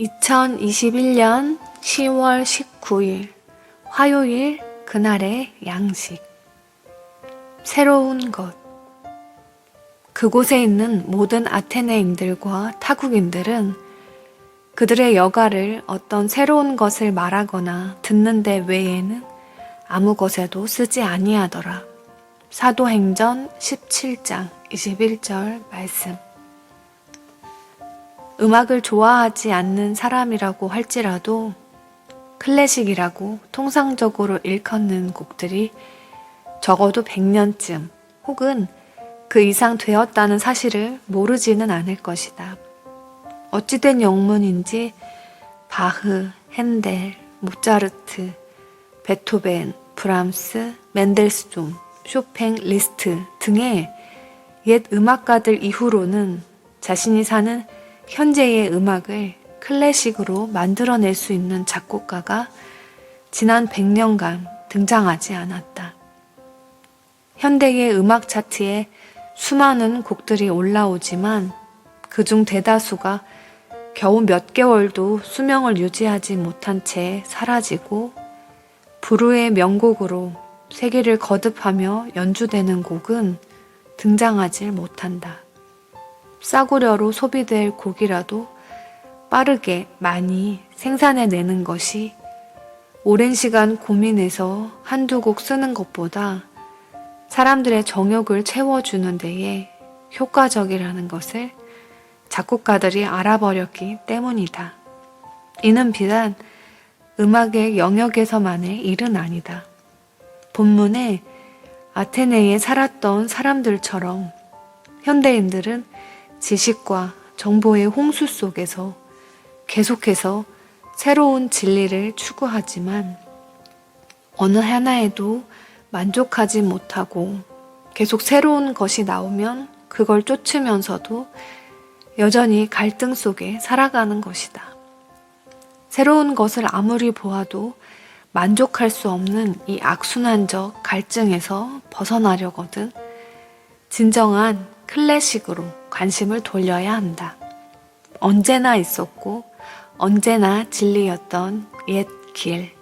2021년 10월 19일 화요일 그날의 양식 새로운 것 그곳에 있는 모든 아테네인들과 타국인들은 그들의 여가를 어떤 새로운 것을 말하거나 듣는 데 외에는 아무 것에도 쓰지 아니하더라. 사도행전 17장 21절 말씀. 음악을 좋아하지 않는 사람이라고 할지라도 클래식이라고 통상적으로 일컫는 곡들이 적어도 100년쯤 혹은 그 이상 되었다는 사실을 모르지는 않을 것이다. 어찌된 영문인지 바흐, 핸델, 모차르트, 베토벤, 브람스, 멘델스존, 쇼팽, 리스트 등의 옛 음악가들 이후로는 자신이 사는 현재의 음악을 클래식으로 만들어낼 수 있는 작곡가가 지난 100년간 등장하지 않았다. 현대의 음악 차트에 수많은 곡들이 올라오지만 그중 대다수가 겨우 몇 개월도 수명을 유지하지 못한 채 사라지고 불후의 명곡으로 세계를 거듭하며 연주되는 곡은 등장하질 못한다. 싸구려로 소비될 곡이라도 빠르게 많이 생산해내는 것이 오랜 시간 고민해서 한두 곡 쓰는 것보다 사람들의 정욕을 채워주는 데에 효과적이라는 것을 작곡가들이 알아버렸기 때문이다. 이는 비단 음악의 영역에서만의 일은 아니다. 본문에 아테네에 살았던 사람들처럼 현대인들은 지식과 정보의 홍수 속에서 계속해서 새로운 진리를 추구하지만 어느 하나에도 만족하지 못하고 계속 새로운 것이 나오면 그걸 쫓으면서도 여전히 갈등 속에 살아가는 것이다. 새로운 것을 아무리 보아도 만족할 수 없는 이 악순환적 갈증에서 벗어나려거든 진정한 클래식으로 관심을 돌려야 한다. 언제나 있었고 언제나 진리였던 옛 길,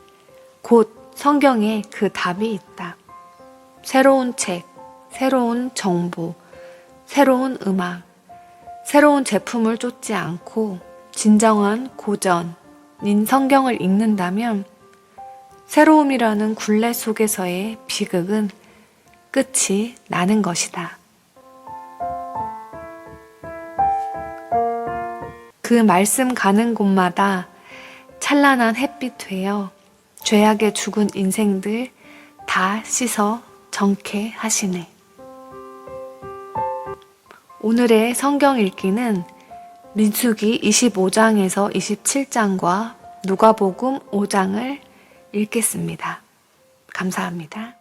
곧 성경에 그 답이 있다. 새로운 책, 새로운 정보, 새로운 음악, 새로운 제품을 쫓지 않고 진정한 고전인 성경을 읽는다면 새로움이라는 굴레 속에서의 비극은 끝이 나는 것이다. 그 말씀 가는 곳마다 찬란한 햇빛 되어 죄악에 죽은 인생들 다 씻어 정케 하시네. 오늘의 성경 읽기는 민수기 25장에서 27장과 누가복음 5장을 읽겠습니다. 감사합니다.